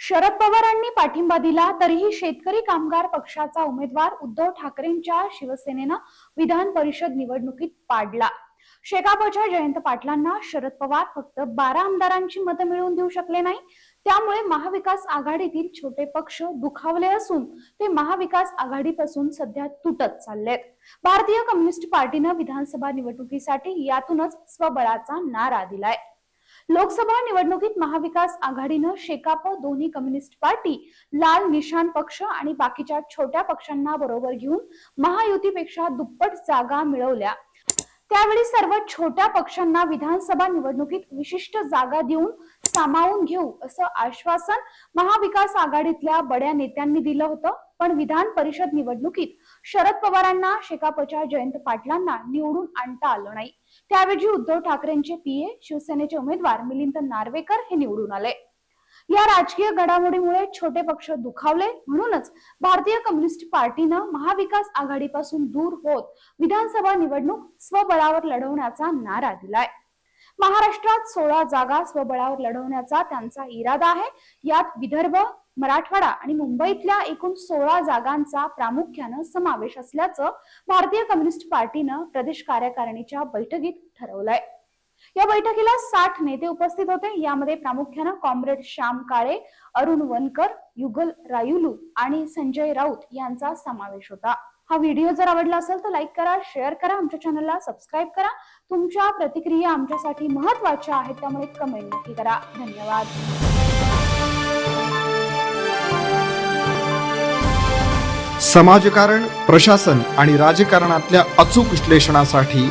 शरद पवारांनी पाठिंबा दिला तरीही शेतकरी कामगार पक्षाचा उमेदवार उद्धव ठाकरेंच्या शिवसेनेनं विधान परिषद निवडणुकीत पाडला. शेकापच्या जयंत पाटलांना शरद पवार फक्त बारा आमदारांची मतं मिळवून देऊ शकले नाही. त्यामुळे महाविकास आघाडीतील छोटे पक्ष दुखावले असून ते महाविकास आघाडीपासून सध्या तुटत चाललेत. भारतीय कम्युनिस्ट पार्टीनं विधानसभा निवडणुकीसाठी यातूनच स्वबळाचा नारा दिलाय. लोकसभा निवडणुकीत महाविकास आघाडीनं शेकाप दोन्ही कम्युनिस्ट पार्टी लाल निशान पक्ष आणि बाकीच्या छोट्या पक्षांना बरोबर घेऊन महायुतीपेक्षा दुप्पट जागा मिळवल्या. त्यावेळी सर्व छोट्या पक्षांना विधानसभा निवडणुकीत विशिष्ट जागा देऊन सामावून घेऊ असं आश्वासन महाविकास आघाडीतल्या बड्या नेत्यांनी दिलं होतं. पण विधान परिषद निवडणुकीत शरद पवारांना शेकापच्या जयंत पाटलांना निवडून आणता आलं नाही. त्याऐवजी उद्धव ठाकरेंचे पीए शिवसेनेचे उमेदवार मिलिंद नार्वेकर हे निवडून आले. या राजकीय घडामोडीमुळे छोटे पक्ष दुखावले. म्हणूनच भारतीय कम्युनिस्ट पार्टीनं महाविकास आघाडीपासून दूर होत विधानसभा निवडणूक स्वबळावर लढवण्याचा नारा दिलाय. महाराष्ट्रात सोळा जागा स्वबळावर लढवण्याचा त्यांचा इरादा आहे. यात विदर्भ मराठवाडा आणि मुंबईतल्या एकूण सोळा जागांचा प्रामुख्यानं समावेश असल्याचं भारतीय कम्युनिस्ट पार्टीनं प्रदेश कार्यकारिणीच्या बैठकीत ठरवलंय. या बैठकीला साठ नेते उपस्थित होते. यामध्ये प्रामुख्यानं कॉम्रेड श्याम काळे अरुण वनकर युगल रायुलू आणि संजय राऊत यांचा समावेश होता. हा व्हिडिओ जर आवडला असेल तर लाईक करा शेअर करा आमच्या चॅनलला सबस्क्राईब करा. तुमच्या प्रतिक्रिया आमच्यासाठी महत्त्वाच्या आहेत त्यामुळे कमेंट नक्की करा. धन्यवाद. समाजकारण प्रशासन आणि राजकारणातल्या अचूक विश्लेषणासाठी